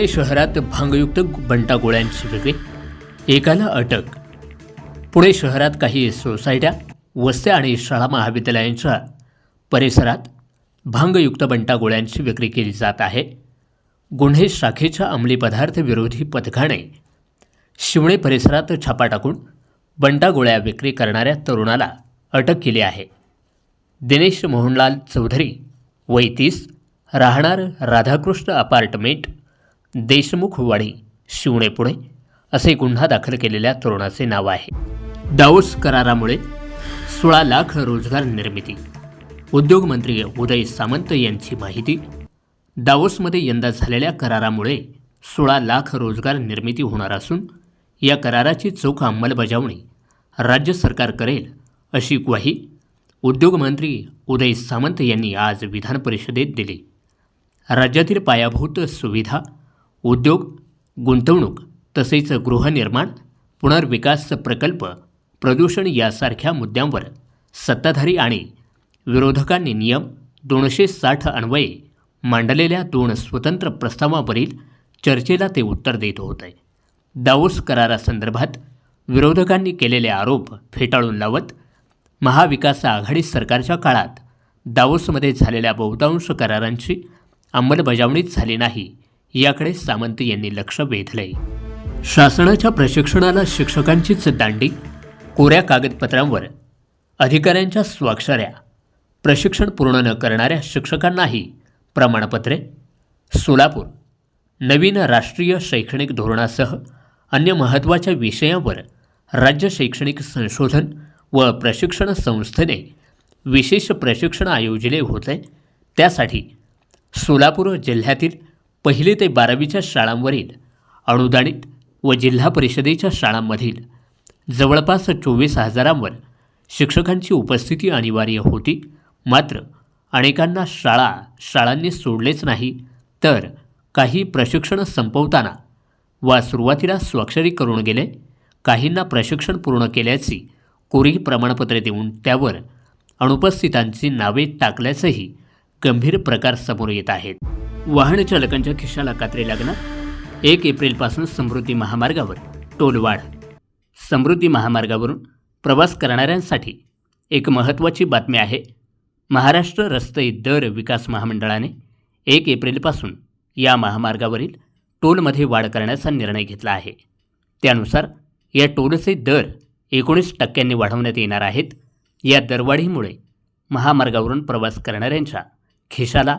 पुणे शहरात भांगयुक्त बंटा गोळ्यांची विक्री एकाला अटक. पुणे शहरात काही सोसायट्या वस्त्या आणि शाळा महाविद्यालयांच्या परिसरात भांगयुक्त बंटा गोळ्यांची विक्री केली जात आहे. गुन्हे शाखेच्या अंमली पदार्थ विरोधी पथकाने शिवणे परिसरात छापा टाकून बंटा गोळ्या विक्री करणाऱ्या तरुणाला अटक केली आहे. दिनेश मोहनलाल चौधरी वैतीस राहणार राधाकृष्ण अपार्टमेंट देशमुखवाडी शिवणे पुणे असे गुन्हा दाखल केलेल्या तरुणाचे नाव आहे. दाऊस करारामुळे सोळा लाख रोजगार निर्मिती. उद्योगमंत्री उदय सामंत यांची माहिती. दावोसमध्ये यंदा झालेल्या करारामुळे सोळा लाख रोजगार निर्मिती होणार असून या कराराची चोख अंमलबजावणी राज्य सरकार करेल अशी ग्वाही उद्योगमंत्री उदय सामंत यांनी आज विधान परिषदेत दिली. राज्यातील पायाभूत सुविधा उद्योग गुंतवणूक तसेच गृहनिर्माण पुनर्विकास प्रकल्प प्रदूषण यासारख्या मुद्द्यांवर सत्ताधारी आणि विरोधकांनी नियम दोनशे साठ अन्वये मांडलेल्या दोन स्वतंत्र प्रस्तावावरील चर्चेला ते उत्तर देत होते. दाऊस करारासंदर्भात विरोधकांनी केलेले आरोप फेटाळून लावत महाविकास आघाडी सरकारच्या काळात दावोसमध्ये झालेल्या बहुतांश करारांची अंमलबजावणीच झाली नाही. याकडे सामंत यांनी लक्ष वेधलंय. शासनाच्या प्रशिक्षणाला शिक्षकांचीच दांडी कोऱ्या कागदपत्रांवर अधिकाऱ्यांच्या स्वाक्षऱ्या प्रशिक्षण पूर्ण न करणाऱ्या शिक्षकांनाही प्रमाणपत्रे सोलापूर नवीन राष्ट्रीय शैक्षणिक धोरणासह अन्य महत्त्वाच्या विषयांवर राज्य शैक्षणिक संशोधन व प्रशिक्षण संस्थेने विशेष प्रशिक्षण आयोजिले होते. त्यासाठी सोलापूर जिल्ह्यातील पहिली ते बारावीच्या शाळांवरील अनुदानित व जिल्हा परिषदेच्या शाळांमधील जवळपास चोवीस हजारांवर शिक्षकांची उपस्थिती अनिवार्य होती. मात्र अनेकांना शाळा शाळांनी सोडलेच नाही तर काही प्रशिक्षण संपवताना वा सुरुवातीला स्वाक्षरी करून गेले काहींना प्रशिक्षण पूर्ण केल्याची कोरी प्रमाणपत्रे देऊन त्यावर अनुपस्थितांची नावे टाकल्याचंही गंभीर प्रकार समोर येत आहेत. वाहन चालकांच्या खिशाला कात्री लागणार एक एप्रिलपासून समृद्धी महामार्गावर टोलवाढ. समृद्धी महामार्गावरून प्रवास करणाऱ्यांसाठी एक महत्त्वाची बातमी आहे महाराष्ट्र रस्ते दर विकास महामंडळाने एक एप्रिलपासून या महामार्गावरील टोलमध्ये वाढ करण्याचा निर्णय घेतला आहे. त्यानुसार या टोलचे दर एकोणीस टक्क्यांनी वाढवण्यात येणार आहेत. या दरवाढीमुळे महामार्गावरून प्रवास करणाऱ्यांच्या खिशाला